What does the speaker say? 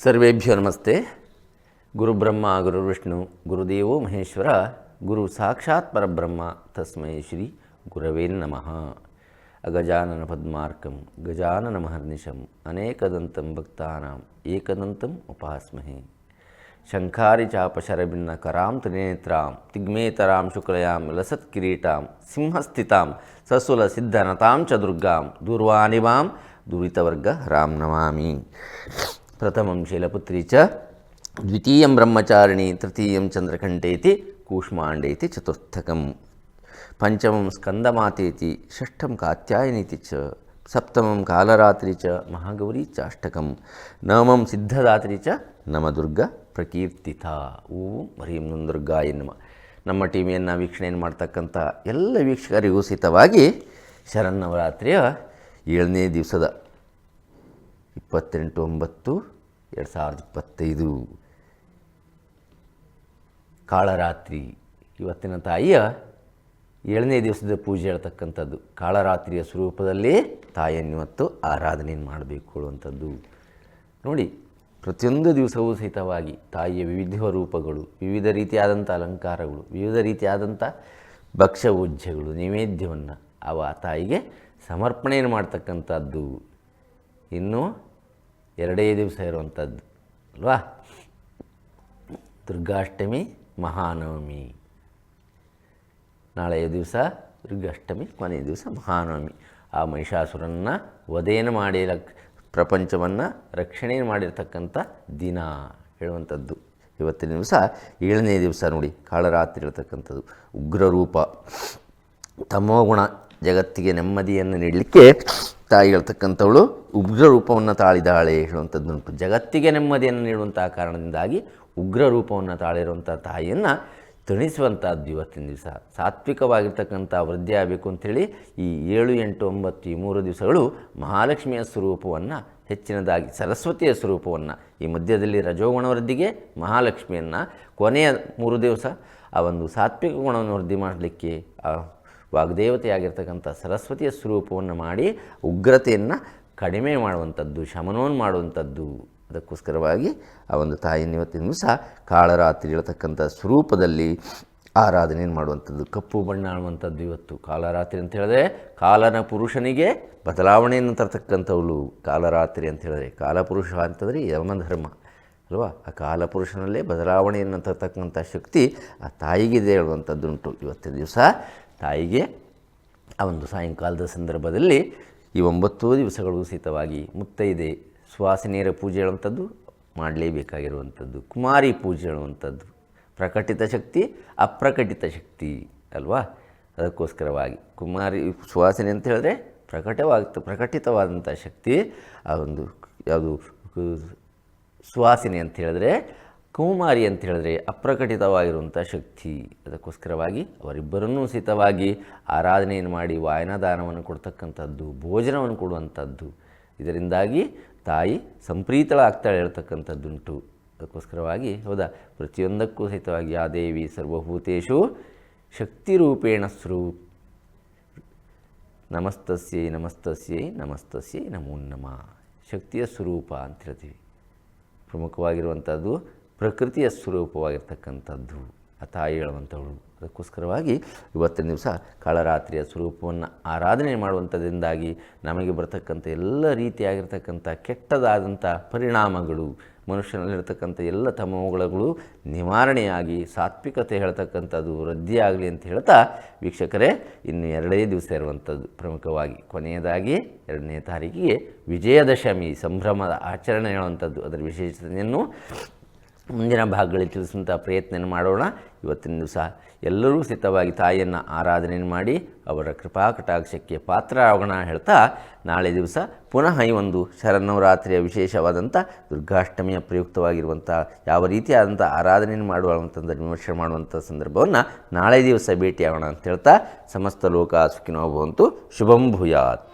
ಸರ್ವೇಭ್ಯೋ ನಮಸ್ತೆ ಗುರುಬ್ರಹ್ಮ ಗುರುವಿಷ್ಣು ಗುರುದೇವೋ ಮಹೇಶ್ವರ ಗುರು ಸಾಕ್ಷಾತ್ ಪರಬ್ರಹ್ಮ ತಸ್ಮೈ ಶ್ರೀ ಗುರವೇ ನಮಃ ಅಗಜಾನನ ಪದ್ಮಾರ್ಕಂ ಗಜಾನನ ಮಹರ್ನಿಶಂ ಅನೇಕದಂತಂ ಭಕ್ತಾನಾಂ ಏಕದಂತಂ ಉಪಾಸ್ಮಹೆ శంఖారి చాప శరభిన్న కరాం త్రినేత్రాం తిగ్మేతరాం శుక్లయాం లసత్ కిరీటాం సింహస్థితాం ససుల సిద్ధనతాం చ దుర్గాం దూర్వాణివాం దూరితవర్గ రాం నమామి. ప్రథమం శైలపుత్రి చ ద్వితీయం బ్రహ్మచారిణి తృతీయం చంద్రకంఠేతి కూష్మాండేతి చతుర్థకం. పంచమం స్కందమాతేతి షష్ఠం కాత్యాయనీతి చ సప్తమం కాలరాత్రి చ మహాగౌరీ చాష్టకం. నవమం సిద్ధరాత్రి చ నమదుర్గ ಪ್ರಕೀರ್ತಿತ. ಓಂ ಹರೀಂ ನುಂದುರ್ಗಾ ಎನ್ನುವ. ನಮ್ಮ ಟಿವಿಯನ್ನು ವೀಕ್ಷಣೆಯನ್ನು ಮಾಡ್ತಕ್ಕಂಥ ಎಲ್ಲ ವೀಕ್ಷಕರಿಗೂ ಸಹಿತವಾಗಿ ಶರನ್ನವರಾತ್ರಿಯ ಏಳನೇ ದಿವಸದ ಇಪ್ಪತ್ತೆಂಟು ಒಂಬತ್ತು, ಎರಡು ಸಾವಿರದ ಇಪ್ಪತ್ತೈದು. ಕಾಳರಾತ್ರಿ. ಇವತ್ತಿನ ತಾಯಿಯ ಏಳನೇ ದಿವಸದ ಪೂಜೆ ಹೇಳ್ತಕ್ಕಂಥದ್ದು. ಕಾಳರಾತ್ರಿಯ ಸ್ವರೂಪದಲ್ಲಿ ತಾಯಿಯನ್ನು ಇವತ್ತು ಆರಾಧನೆಯನ್ನು ಮಾಡಬೇಕು ಅನ್ನುವಂಥದ್ದು ನೋಡಿ ಪ್ರತಿಯೊಂದು ದಿವಸವೂ ಸಹಿತವಾಗಿ ತಾಯಿಯ ವಿವಿಧ ರೂಪಗಳು, ವಿವಿಧ ರೀತಿಯಾದಂಥ ಅಲಂಕಾರಗಳು, ವಿವಿಧ ರೀತಿಯಾದಂಥ ಭಕ್ಷ್ಯಭೋಜ್ಯಗಳು ನೈವೇದ್ಯವನ್ನು ಅವ ತಾಯಿಗೆ ಸಮರ್ಪಣೆಯನ್ನು ಮಾಡ್ತಕ್ಕಂಥದ್ದು. ಇನ್ನು ಎರಡೇ ದಿವಸ ಇರುವಂಥದ್ದು ಅಲ್ವಾ? ದುರ್ಗಾಷ್ಟಮಿ, ಮಹಾನವಮಿ. ನಾಳೆಯ ದಿವಸ ದುರ್ಗಾಷ್ಟಮಿ, ಕೊನೆಯ ದಿವಸ ಮಹಾನವಮಿ. ಆ ಮಹಿಷಾಸುರನ್ನು ವಧೆಯನ್ನು ಮಾಡಿ ಪ್ರಪಂಚವನ್ನು ರಕ್ಷಣೆ ಮಾಡಿರ್ತಕ್ಕಂಥ ದಿನ ಹೇಳುವಂಥದ್ದು. ಇವತ್ತಿನ ದಿವಸ ಏಳನೇ ದಿವಸ ನೋಡಿ, ಕಾಳರಾತ್ರಿ ರೂಪ ತಮೋಗುಣ ಜಗತ್ತಿಗೆ ನೆಮ್ಮದಿಯನ್ನು ನೀಡಲಿಕ್ಕೆ ತಾಯಿ ಹೇಳ್ತಕ್ಕಂಥವಳು ಉಗ್ರ ರೂಪವನ್ನು ತಾಳಿದಾಳೆ ಹೇಳುವಂಥದ್ದುಂಟು. ಜಗತ್ತಿಗೆ ನೆಮ್ಮದಿಯನ್ನು ನೀಡುವಂಥ ಕಾರಣದಿಂದಾಗಿ ಉಗ್ರ ರೂಪವನ್ನು ತಾಳಿರುವಂಥ ತಾಯಿಯನ್ನು ತಣಿಸುವಂಥದ್ದು ಇವತ್ತಿನ ದಿವಸ. ಸಾತ್ವಿಕವಾಗಿರ್ತಕ್ಕಂಥ ವೃದ್ಧಿ ಆಗಬೇಕು ಅಂಥೇಳಿ ಈ ಏಳು, ಎಂಟು, ಒಂಬತ್ತು, ಈ ಮೂರು ದಿವಸಗಳು ಮಹಾಲಕ್ಷ್ಮಿಯ ಸ್ವರೂಪವನ್ನು, ಹೆಚ್ಚಿನದಾಗಿ ಸರಸ್ವತಿಯ ಸ್ವರೂಪವನ್ನು, ಈ ಮಧ್ಯದಲ್ಲಿ ರಜೋಗುಣ ವೃದ್ಧಿಗೆ ಮಹಾಲಕ್ಷ್ಮಿಯನ್ನು, ಕೊನೆಯ ಮೂರು ದಿವಸ ಆ ಒಂದು ಸಾತ್ವಿಕ ಗುಣವನ್ನು ವೃದ್ಧಿ ಮಾಡಲಿಕ್ಕೆ ಆ ವಾಗ್ದೇವತೆಯಾಗಿರ್ತಕ್ಕಂಥ ಸರಸ್ವತಿಯ ಸ್ವರೂಪವನ್ನು ಮಾಡಿ ಉಗ್ರತೆಯನ್ನು ಕಡಿಮೆ ಮಾಡುವಂಥದ್ದು, ಶಮನವನ್ನು ಮಾಡುವಂಥದ್ದು. ಅದಕ್ಕೋಸ್ಕರವಾಗಿ ಆ ಒಂದು ತಾಯಿಯನ್ನು ಇವತ್ತಿನ ದಿವಸ ಕಾಳರಾತ್ರಿ ಹೇಳ್ತಕ್ಕಂಥ ಸ್ವರೂಪದಲ್ಲಿ ಆರಾಧನೆಯನ್ನು ಮಾಡುವಂಥದ್ದು, ಕಪ್ಪು ಬಣ್ಣ ಅನ್ನುವಂಥದ್ದು ಇವತ್ತು. ಕಾಲರಾತ್ರಿ ಅಂತ ಹೇಳಿದ್ರೆ ಕಾಲನ ಪುರುಷನಿಗೆ ಬದಲಾವಣೆಯನ್ನು ತರ್ತಕ್ಕಂಥವಳು ಕಾಲರಾತ್ರಿ ಅಂತ ಹೇಳಿದ್ರೆ. ಕಾಲಪುರುಷ ಅಂತಂದರೆ ಯಮಧರ್ಮ ಅಲ್ವಾ? ಆ ಕಾಲಪುರುಷನಲ್ಲೇ ಬದಲಾವಣೆಯನ್ನು ತರ್ತಕ್ಕಂಥ ಶಕ್ತಿ ಆ ತಾಯಿಗಿದೆ ಹೇಳುವಂಥದ್ದುಂಟು. ಇವತ್ತಿನ ದಿವಸ ತಾಯಿಗೆ ಆ ಒಂದು ಸಾಯಂಕಾಲದ ಸಂದರ್ಭದಲ್ಲಿ ಈ ಒಂಬತ್ತು ದಿವಸಗಳು ಸಹಿತವಾಗಿ ಮುತ್ತೈದೆ ಸುವಾಸಿನಿಯರ ಪೂಜೆ ಹೇಳುವಂಥದ್ದು ಮಾಡಲೇಬೇಕಾಗಿರುವಂಥದ್ದು. ಕುಮಾರಿ ಪೂಜೆ ಹೇಳುವಂಥದ್ದು. ಪ್ರಕಟಿತ ಶಕ್ತಿ, ಅಪ್ರಕಟಿತ ಶಕ್ತಿ ಅಲ್ವಾ? ಅದಕ್ಕೋಸ್ಕರವಾಗಿ ಕುಮಾರಿ ಸುವಾಸನೆ ಅಂತ ಹೇಳಿದ್ರೆ ಪ್ರಕಟವಾಗ್ತ, ಪ್ರಕಟಿತವಾದಂಥ ಶಕ್ತಿ, ಆ ಒಂದು ಯಾವುದು ಸುವಾಸನೆ ಅಂತ ಹೇಳಿದ್ರೆ, ಕುಮಾರಿ ಅಂತ ಹೇಳಿದ್ರೆ ಅಪ್ರಕಟಿತವಾಗಿರುವಂಥ ಶಕ್ತಿ. ಅದಕ್ಕೋಸ್ಕರವಾಗಿ ಅವರಿಬ್ಬರನ್ನೂ ಸಹಿತವಾಗಿ ಆರಾಧನೆಯನ್ನು ಮಾಡಿ, ವಾಯನದಾನವನ್ನು ಕೊಡ್ತಕ್ಕಂಥದ್ದು, ಭೋಜನವನ್ನು ಕೊಡುವಂಥದ್ದು. ಇದರಿಂದಾಗಿ ತಾಯಿ ಸಂಪ್ರೀತಳಾಗ್ತಾಳೆ ಹೇಳ್ತಕ್ಕಂಥದ್ದುಂಟು. ಅದಕ್ಕೋಸ್ಕರವಾಗಿ ಹೌದಾ? ಪ್ರತಿಯೊಂದಕ್ಕೂ ಸಹಿತವಾಗಿ ಆ ದೇವಿ ಸರ್ವಭೂತೇಶು ಶಕ್ತಿರೂಪೇಣ ಸ್ರೂ ನಮಸ್ತಸ್ಯೈ ನಮಸ್ತಸ್ಯೈ ನಮಸ್ತಸ್ಯೈ, ನಮೋ ನಮ. ಶಕ್ತಿಯ ಸ್ವರೂಪ ಅಂತ ಹೇಳ್ತೀವಿ. ಪ್ರಮುಖವಾಗಿರುವಂಥದ್ದು ಪ್ರಕೃತಿಯ ಸ್ವರೂಪವಾಗಿರ್ತಕ್ಕಂಥದ್ದು. ಆ ತಾಯಿ ಹೇಳುವಂಥವಳು ಅದಕ್ಕೋಸ್ಕರವಾಗಿ ಇವತ್ತಿನ ದಿವಸ ಕಾಳರಾತ್ರಿಯ ಸ್ವರೂಪವನ್ನು ಆರಾಧನೆ ಮಾಡುವಂಥದ್ರಿಂದಾಗಿ ನಮಗೆ ಬರತಕ್ಕಂಥ ಎಲ್ಲ ರೀತಿಯಾಗಿರ್ತಕ್ಕಂಥ ಕೆಟ್ಟದಾದಂಥ ಪರಿಣಾಮಗಳು, ಮನುಷ್ಯನಲ್ಲಿರ್ತಕ್ಕಂಥ ಎಲ್ಲ ತಮೋಗುಳಗಳು ನಿವಾರಣೆಯಾಗಿ ಸಾತ್ವಿಕತೆ ಹೇಳ್ತಕ್ಕಂಥದ್ದು ವೃದ್ಧಿಯಾಗಲಿ ಅಂತ ಹೇಳ್ತಾ ವೀಕ್ಷಕರೇ, ಇನ್ನು ಎರಡೇ ದಿವಸ ಇರುವಂಥದ್ದು ಪ್ರಮುಖವಾಗಿ ಕೊನೆಯದಾಗಿ ಎರಡನೇ ತಾರೀಕಿಗೆ ವಿಜಯದಶಮಿ ಸಂಭ್ರಮದ ಆಚರಣೆ ಹೇಳುವಂಥದ್ದು. ಅದರ ವಿಶೇಷತೆಯನ್ನು ಮುಂದಿನ ಭಾಗಗಳಲ್ಲಿ ತಿಳಿಸುವಂಥ ಪ್ರಯತ್ನ ಮಾಡೋಣ. ಇವತ್ತಿನ ದಿವಸ ಎಲ್ಲರೂ ಸಿದ್ಧವಾಗಿ ತಾಯಿಯನ್ನು ಆರಾಧನೆ ಮಾಡಿ ಅವರ ಕೃಪಾ ಕಟಾಕ್ಷಕ್ಕೆ ಪಾತ್ರ ಆಗೋಣ ಹೇಳ್ತಾ ನಾಳೆ ದಿವಸ ಪುನಃ ಈ ಒಂದು ಶರನ್ನವರಾತ್ರಿಯ ವಿಶೇಷವಾದಂಥ ದುರ್ಗಾಷ್ಟಮಿಯ ಪ್ರಯುಕ್ತವಾಗಿರುವಂಥ ಯಾವ ರೀತಿಯಾದಂಥ ಆರಾಧನೆಯನ್ನು ಮಾಡುವಂಥದ್ದು ವಿಮರ್ಶೆ ಮಾಡುವಂಥ ಸಂದರ್ಭವನ್ನು ನಾಳೆ ದಿವಸ ಭೇಟಿಯಾಗೋಣ ಅಂತ ಹೇಳ್ತಾ ಸಮಸ್ತ ಲೋಕ ಸುಖಿನೋ ಭವಂತು. ಶುಭಂ ಭೂಯಾತ್.